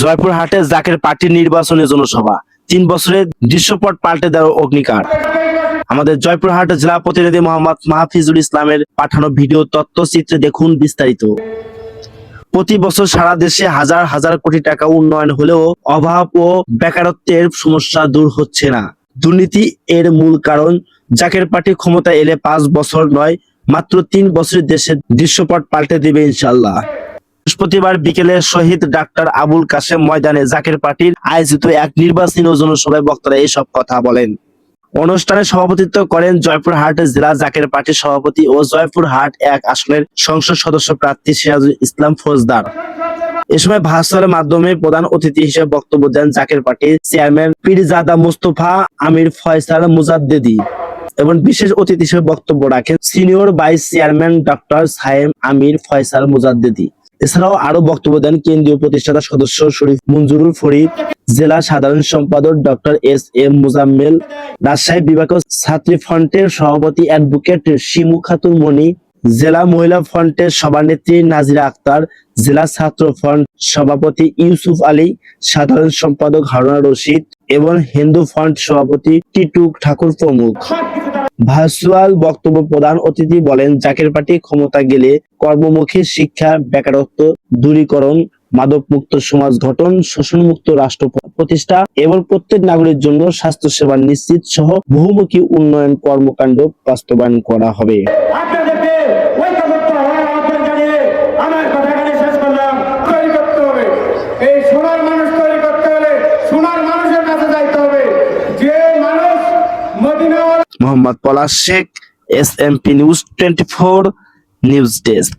জয়পুরহাটে জাকের পার্টির নির্বাচনী জনসভা। তিন বছরের দৃশ্যপট পাল্টে দেওয়ার অগ্নিকার। আমাদের জয়পুরহাট জেলা প্রতিনিধি মোহাম্মদ মাহফিজুল ইসলামের পাঠানো ভিডিও তথ্যচিত্রে দেখুন বিস্তারিত। প্রতি বছর সারা দেশে হাজার হাজার কোটি টাকা উন্নয়ন হলেও অভাব ও বেকারত্বের সমস্যা দূর হচ্ছে না। দুর্নীতি এর মূল কারণ জাকের পার্টি ক্ষমতা এলে পাঁচ বছর নয়, মাত্র তিন বছরের দেশের দৃশ্যপট পাল্টে দেবে ইনশাল্লাহ বৃহস্পতিবার বিকেলে শহীদ ডাক্তার আবুল কাশেম ময়দানে জাকের পার্টির আয়োজিত এক নির্বাচনী জনসভায় বক্তারা এসব কথা বলেন। অনুষ্ঠানে সভাপতিত্ব করেন জয়পুরহাট জেলা জাকের পার্টির সভাপতি ও জয়পুরহাট এক আসনের সংসদ সদস্য প্রার্থী সিরাজুল ইসলাম ফৌজদার। এ সময় ভাষণের মাধ্যমে প্রধান অতিথি হিসেবে বক্তব্য দেন জাকের পার্টির চেয়ারম্যান পীরজাদা মুস্তফা আমির ফয়সাল মুজাদ্দেদি এবং বিশেষ অতিথি হিসেবে বক্তব্য রাখেন senior vice chairman doctor Sayem Amir Faisal Mujaddedi. এছাড়াও আরও বক্তব্য দেন কেন্দ্রীয় প্রতিষ্ঠাতা সদস্য শরীফ মঞ্জুরুল ফরিদ, জেলা সাধারণ সম্পাদক doctor S M Muzammel, Rajshahi বিভাগীয় ছাত্রী ফ্রন্টের সভাপতি অ্যাডভোকেট শিমু খাতুন মণি, জেলা মহিলা ফ্রন্টের সভানেত্রী নাজিরা আক্তার, জেলা ছাত্র ফ্রন্ট সভাপতি ইউসুফ আলী, সাধারণ সম্পাদক হারুনা রশিদ এবং হিন্দু ফ্রন্ট সভাপতি টিটু ঠাকুর প্রমুখ। ভার্চুয়াল বক্তব্য প্রধান অতিথি বলেন জাকের পার্টি ক্ষমতা গেলে কর্মমুখী শিক্ষা, বেকারত্ব, দূরীকরণ মাদক মুক্ত সমাজ গঠন শোষণ মুক্ত রাষ্ট্র প্রতিষ্ঠা এবং প্রত্যেক নাগরিকের জন্য স্বাস্থ্যসেবা নিশ্চিত সহ বহুমুখী উন্নয়ন কর্মকাণ্ড বাস্তবায়ন করা হবে। Mohammad Palash Sheikh S M P news twenty four news desk